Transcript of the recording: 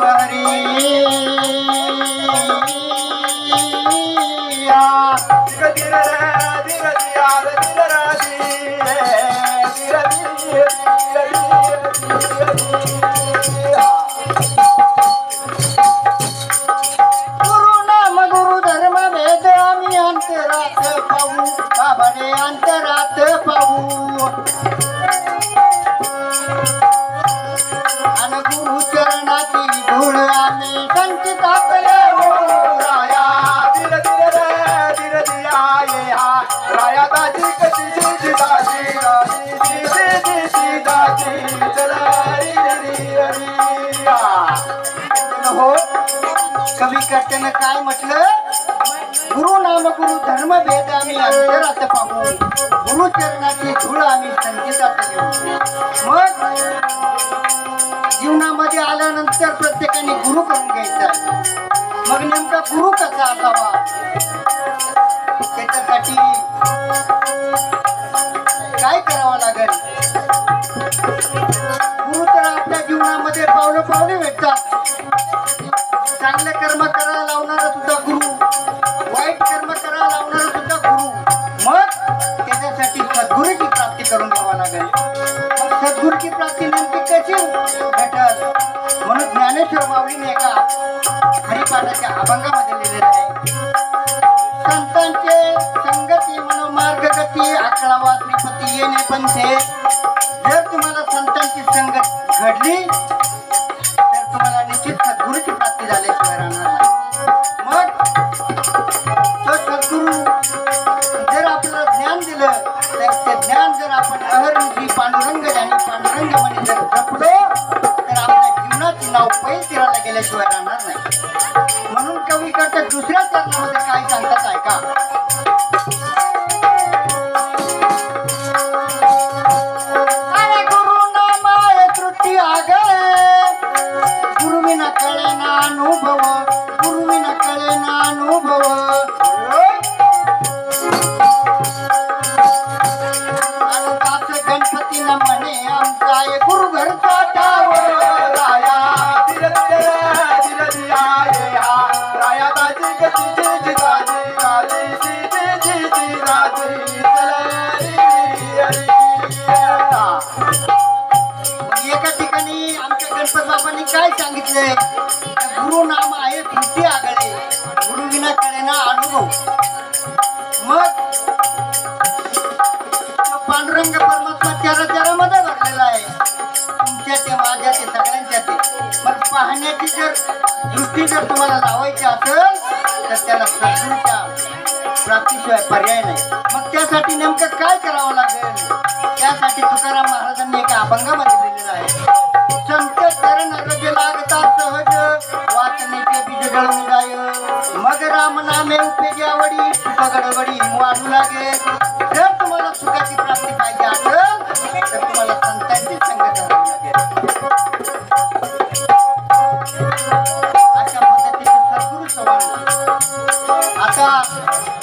शिवरिया गुरु कवी कर्त्यानं काय म्हटलं? गुरु नाम गुरु धर्म भेद आम्ही अंतरात पाहू. गुरु चरणाची धूळ आम्ही संचितात घेऊ मग जीवनामध्ये आल्यानंतर प्रत्येकाने गुरु करून घ्यायचा. मग नेमका गुरु कसा असावा? चांगले कर्म करायला लावणारा सुद्धा गुरु. वाईट कर्म करायला लावणारा सुद्धा गुरु. मग त्याच्यासाठी सद्गुरूची प्राप्ती करून घ्यावा लागेल. मग सद्गुरूची प्राप्ती नेमकी कशी? भेटल म्हणून ज्ञानेश्वर माऊलीने एका हरिपाठाच्या अभंगामध्ये लिहिलेलं आहे. संतांचे संगती म्हणून मार्गगती अकळावा त्रिपती येणे पंथे. जर तुम्हाला संतांची संगत घडली झालं तर ते ज्ञान जर आपण अहर्निशी पांडुरंग आणि पांडुरंग म्हणे जर जपलो तर आपल्या जीवनाचे नाव पैल तीराला गेल्याशिवाय राहणार नाही. म्हणून कवी करता दुसऱ्या चरणामध्ये काय सांगतात ऐका. एका ठिकाणी आमच्या गणपत बाबांनी काय सांगितलंय? गुरु नाम आहे तृती आगळे. गुरु विना कळे अनुभव. मग पांडुरंग पाहण्याची जर दृष्टी जर तुम्हाला लावायची असेल तर त्याला सद्गुरूच्या प्राप्तीशिवाय पर्याय नाही. मग त्यासाठी नेमकं काय करावं लागेल? त्यासाठी तुकाराम महाराजांनी एका अभंगामध्ये लिहिलेलं आहे. संत चरण रज लागतात सहज वाचनेचे बीज गळून जाय मग राम नामे उपयोगी आवडी सुख गडबडी वाढू लागे. जर तुम्हाला सुखाची प्राप्ती पाहिजे असेल तर तुम्हाला संतांची संगत करावी लागेल. का